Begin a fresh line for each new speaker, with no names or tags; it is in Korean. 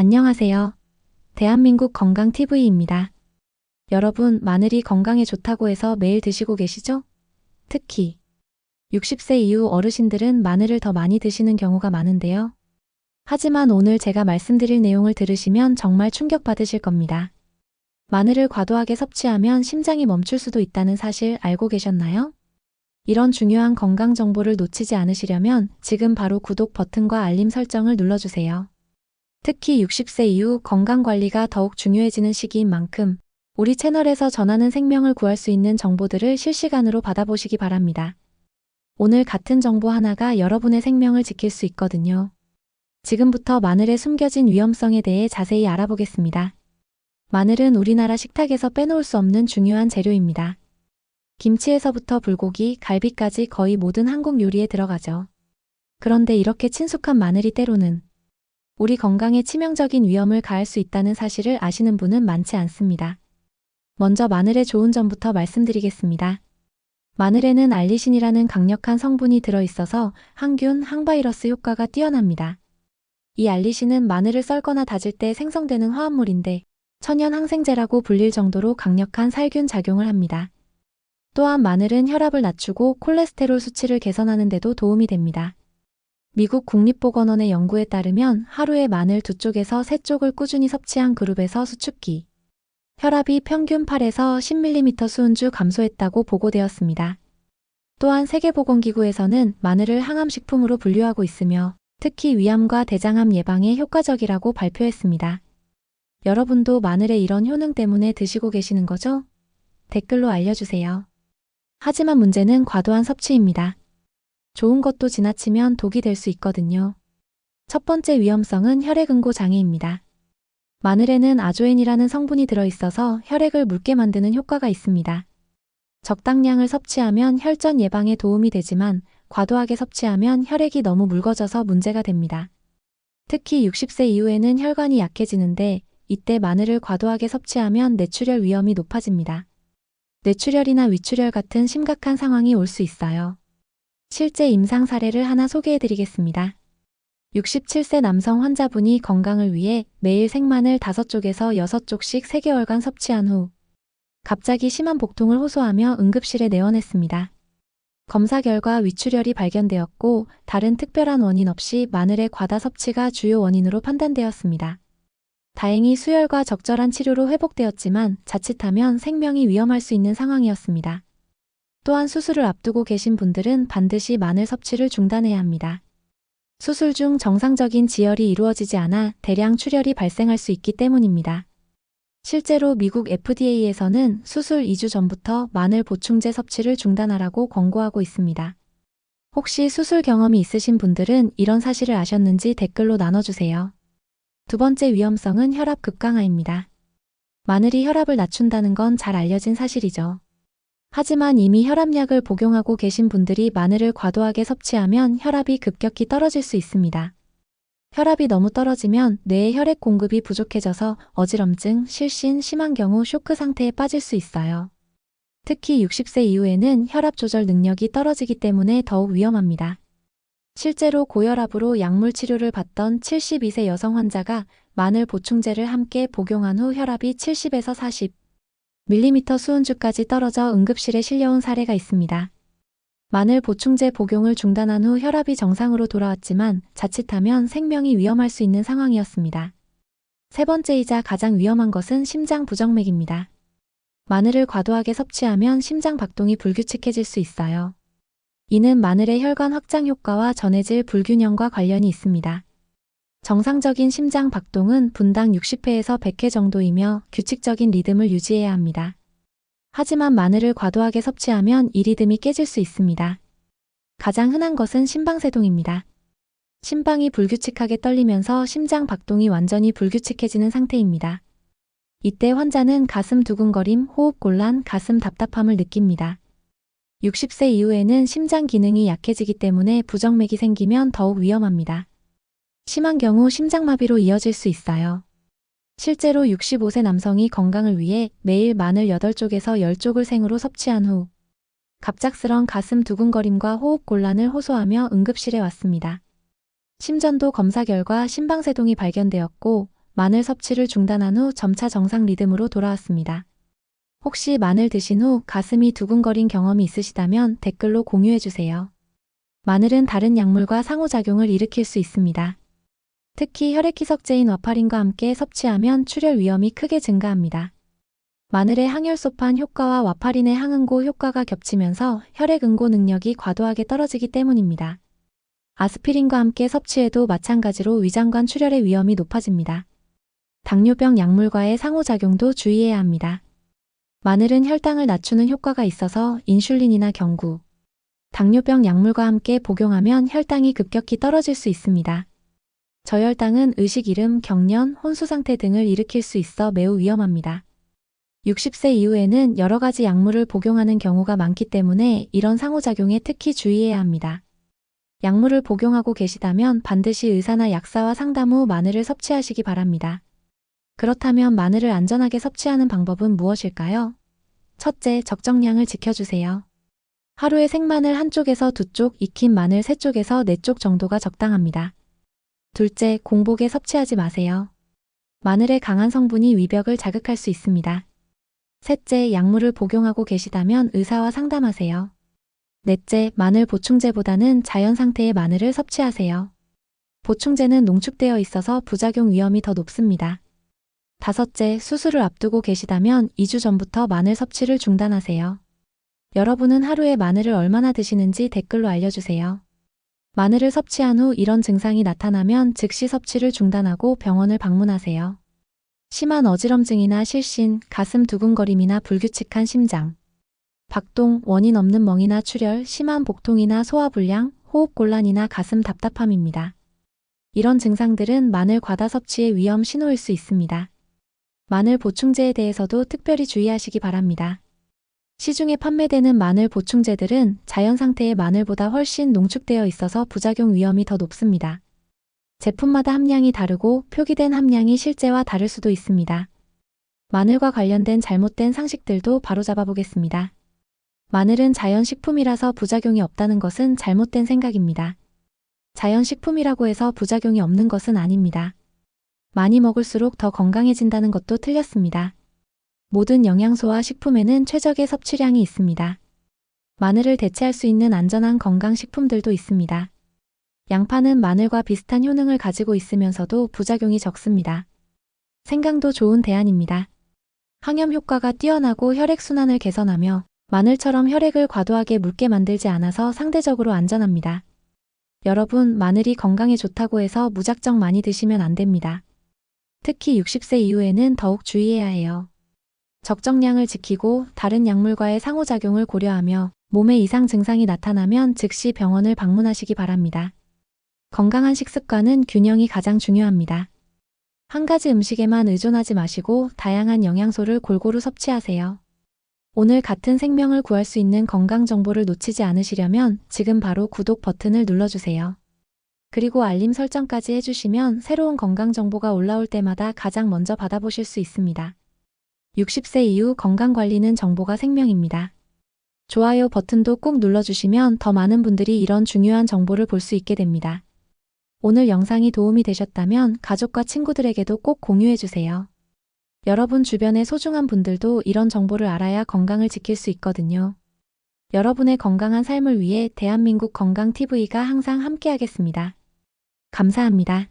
안녕하세요. 대한민국 건강TV입니다. 여러분, 마늘이 건강에 좋다고 해서 매일 드시고 계시죠? 특히 60세 이후 어르신들은 마늘을 더 많이 드시는 경우가 많은데요. 하지만 오늘 제가 말씀드릴 내용을 들으시면 정말 충격받으실 겁니다. 마늘을 과도하게 섭취하면 심장이 멈출 수도 있다는 사실 알고 계셨나요? 이런 중요한 건강 정보를 놓치지 않으시려면 지금 바로 구독 버튼과 알림 설정을 눌러주세요. 특히 60세 이후 건강 관리가 더욱 중요해지는 시기인 만큼 우리 채널에서 전하는 생명을 구할 수 있는 정보들을 실시간으로 받아보시기 바랍니다. 오늘 같은 정보 하나가 여러분의 생명을 지킬 수 있거든요. 지금부터 마늘의 숨겨진 위험성에 대해 자세히 알아보겠습니다. 마늘은 우리나라 식탁에서 빼놓을 수 없는 중요한 재료입니다. 김치에서부터 불고기, 갈비까지 거의 모든 한국 요리에 들어가죠. 그런데 이렇게 친숙한 마늘이 때로는 우리 건강에 치명적인 위험을 가할 수 있다는 사실을 아시는 분은 많지 않습니다. 먼저 마늘의 좋은 점부터 말씀드리겠습니다. 마늘에는 알리신이라는 강력한 성분이 들어있어서 항균, 항바이러스 효과가 뛰어납니다. 이 알리신은 마늘을 썰거나 다질 때 생성되는 화합물인데 천연 항생제라고 불릴 정도로 강력한 살균 작용을 합니다. 또한 마늘은 혈압을 낮추고 콜레스테롤 수치를 개선하는 데도 도움이 됩니다. 미국 국립보건원의 연구에 따르면 하루에 마늘 두 쪽에서 세 쪽을 꾸준히 섭취한 그룹에서 수축기, 혈압이 평균 8에서 10mm 수은주 감소했다고 보고되었습니다. 또한 세계보건기구에서는 마늘을 항암식품으로 분류하고 있으며 특히 위암과 대장암 예방에 효과적이라고 발표했습니다. 여러분도 마늘의 이런 효능 때문에 드시고 계시는 거죠? 댓글로 알려주세요. 하지만 문제는 과도한 섭취입니다. 좋은 것도 지나치면 독이 될 수 있거든요. 첫 번째 위험성은 혈액응고 장애입니다. 마늘에는 아조엔이라는 성분이 들어있어서 혈액을 묽게 만드는 효과가 있습니다. 적당량을 섭취하면 혈전 예방에 도움이 되지만 과도하게 섭취하면 혈액이 너무 묽어져서 문제가 됩니다. 특히 60세 이후에는 혈관이 약해지는데 이때 마늘을 과도하게 섭취하면 뇌출혈 위험이 높아집니다. 뇌출혈이나 위출혈 같은 심각한 상황이 올 수 있어요. 실제 임상 사례를 하나 소개해 드리겠습니다. 67세 남성 환자분이 건강을 위해 매일 생마늘 5쪽에서 6쪽씩 3개월간 섭취한 후 갑자기 심한 복통을 호소하며 응급실에 내원했습니다. 검사 결과 위출혈이 발견되었고 다른 특별한 원인 없이 마늘의 과다 섭취가 주요 원인으로 판단되었습니다. 다행히 수혈과 적절한 치료로 회복되었지만 자칫하면 생명이 위험할 수 있는 상황이었습니다. 또한 수술을 앞두고 계신 분들은 반드시 마늘 섭취를 중단해야 합니다. 수술 중 정상적인 지혈이 이루어지지 않아 대량 출혈이 발생할 수 있기 때문입니다. 실제로 미국 FDA에서는 수술 2주 전부터 마늘 보충제 섭취를 중단하라고 권고하고 있습니다. 혹시 수술 경험이 있으신 분들은 이런 사실을 아셨는지 댓글로 나눠주세요. 두 번째 위험성은 혈압 급강하입니다. 마늘이 혈압을 낮춘다는 건 잘 알려진 사실이죠. 하지만 이미 혈압약을 복용하고 계신 분들이 마늘을 과도하게 섭취하면 혈압이 급격히 떨어질 수 있습니다. 혈압이 너무 떨어지면 뇌의 혈액 공급이 부족해져서 어지럼증, 실신, 심한 경우 쇼크 상태에 빠질 수 있어요. 특히 60세 이후에는 혈압 조절 능력이 떨어지기 때문에 더욱 위험합니다. 실제로 고혈압으로 약물 치료를 받던 72세 여성 환자가 마늘 보충제를 함께 복용한 후 혈압이 70에서 40, 밀리미터 수은주까지 떨어져 응급실에 실려온 사례가 있습니다. 마늘 보충제 복용을 중단한 후 혈압이 정상으로 돌아왔지만 자칫하면 생명이 위험할 수 있는 상황이었습니다. 세 번째이자 가장 위험한 것은 심장 부정맥입니다. 마늘을 과도하게 섭취하면 심장 박동이 불규칙해질 수 있어요. 이는 마늘의 혈관 확장 효과와 전해질 불균형과 관련이 있습니다. 정상적인 심장 박동은 분당 60회에서 100회 정도이며 규칙적인 리듬을 유지해야 합니다. 하지만 마늘을 과도하게 섭취하면 이 리듬이 깨질 수 있습니다. 가장 흔한 것은 심방세동입니다. 심방이 불규칙하게 떨리면서 심장 박동이 완전히 불규칙해지는 상태입니다. 이때 환자는 가슴 두근거림, 호흡 곤란, 가슴 답답함을 느낍니다. 60세 이후에는 심장 기능이 약해지기 때문에 부정맥이 생기면 더욱 위험합니다. 심한 경우 심장마비로 이어질 수 있어요. 실제로 65세 남성이 건강을 위해 매일 마늘 8쪽에서 10쪽을 생으로 섭취한 후 갑작스런 가슴 두근거림과 호흡 곤란을 호소하며 응급실에 왔습니다. 심전도 검사 결과 심방세동이 발견되었고 마늘 섭취를 중단한 후 점차 정상 리듬으로 돌아왔습니다. 혹시 마늘 드신 후 가슴이 두근거린 경험이 있으시다면 댓글로 공유해주세요. 마늘은 다른 약물과 상호작용을 일으킬 수 있습니다. 특히 혈액희석제인 와파린과 함께 섭취하면 출혈 위험이 크게 증가합니다. 마늘의 항혈소판 효과와 와파린의 항응고 효과가 겹치면서 혈액 응고 능력이 과도하게 떨어지기 때문입니다. 아스피린과 함께 섭취해도 마찬가지로 위장관 출혈의 위험이 높아집니다. 당뇨병 약물과의 상호작용도 주의해야 합니다. 마늘은 혈당을 낮추는 효과가 있어서 인슐린이나 경구, 당뇨병 약물과 함께 복용하면 혈당이 급격히 떨어질 수 있습니다. 저혈당은 의식 잃음, 경련, 혼수 상태 등을 일으킬 수 있어 매우 위험합니다. 60세 이후에는 여러 가지 약물을 복용하는 경우가 많기 때문에 이런 상호작용에 특히 주의해야 합니다. 약물을 복용하고 계시다면 반드시 의사나 약사와 상담 후 마늘을 섭취하시기 바랍니다. 그렇다면 마늘을 안전하게 섭취하는 방법은 무엇일까요? 첫째, 적정량을 지켜주세요. 하루에 생마늘 한쪽에서 두 쪽, 익힌 마늘 세 쪽에서 네 쪽 정도가 적당합니다. 둘째, 공복에 섭취하지 마세요. 마늘의 강한 성분이 위벽을 자극할 수 있습니다. 셋째, 약물을 복용하고 계시다면 의사와 상담하세요. 넷째, 마늘 보충제보다는 자연 상태의 마늘을 섭취하세요. 보충제는 농축되어 있어서 부작용 위험이 더 높습니다. 다섯째, 수술을 앞두고 계시다면 2주 전부터 마늘 섭취를 중단하세요. 여러분은 하루에 마늘을 얼마나 드시는지 댓글로 알려주세요. 마늘을 섭취한 후 이런 증상이 나타나면 즉시 섭취를 중단하고 병원을 방문하세요. 심한 어지럼증이나 실신, 가슴 두근거림이나 불규칙한 심장, 박동, 원인 없는 멍이나 출혈, 심한 복통이나 소화불량, 호흡곤란이나 가슴 답답함입니다. 이런 증상들은 마늘 과다 섭취의 위험 신호일 수 있습니다. 마늘 보충제에 대해서도 특별히 주의하시기 바랍니다. 시중에 판매되는 마늘 보충제들은 자연 상태의 마늘보다 훨씬 농축되어 있어서 부작용 위험이 더 높습니다. 제품마다 함량이 다르고 표기된 함량이 실제와 다를 수도 있습니다. 마늘과 관련된 잘못된 상식들도 바로 잡아 보겠습니다. 마늘은 자연식품이라서 부작용이 없다는 것은 잘못된 생각입니다. 자연식품이라고 해서 부작용이 없는 것은 아닙니다. 많이 먹을수록 더 건강해진다는 것도 틀렸습니다. 모든 영양소와 식품에는 최적의 섭취량이 있습니다. 마늘을 대체할 수 있는 안전한 건강식품들도 있습니다. 양파는 마늘과 비슷한 효능을 가지고 있으면서도 부작용이 적습니다. 생강도 좋은 대안입니다. 항염 효과가 뛰어나고 혈액순환을 개선하며 마늘처럼 혈액을 과도하게 묽게 만들지 않아서 상대적으로 안전합니다. 여러분, 마늘이 건강에 좋다고 해서 무작정 많이 드시면 안 됩니다. 특히 60세 이후에는 더욱 주의해야 해요. 적정량을 지키고 다른 약물과의 상호작용을 고려하며 몸에 이상 증상이 나타나면 즉시 병원을 방문하시기 바랍니다. 건강한 식습관은 균형이 가장 중요합니다. 한 가지 음식에만 의존하지 마시고 다양한 영양소를 골고루 섭취하세요. 오늘 같은 생명을 구할 수 있는 건강 정보를 놓치지 않으시려면 지금 바로 구독 버튼을 눌러주세요. 그리고 알림 설정까지 해주시면 새로운 건강 정보가 올라올 때마다 가장 먼저 받아보실 수 있습니다. 60세 이후 건강관리는 정보가 생명입니다. 좋아요 버튼도 꼭 눌러주시면 더 많은 분들이 이런 중요한 정보를 볼 수 있게 됩니다. 오늘 영상이 도움이 되셨다면 가족과 친구들에게도 꼭 공유해주세요. 여러분 주변의 소중한 분들도 이런 정보를 알아야 건강을 지킬 수 있거든요. 여러분의 건강한 삶을 위해 대한민국 건강TV가 항상 함께하겠습니다. 감사합니다.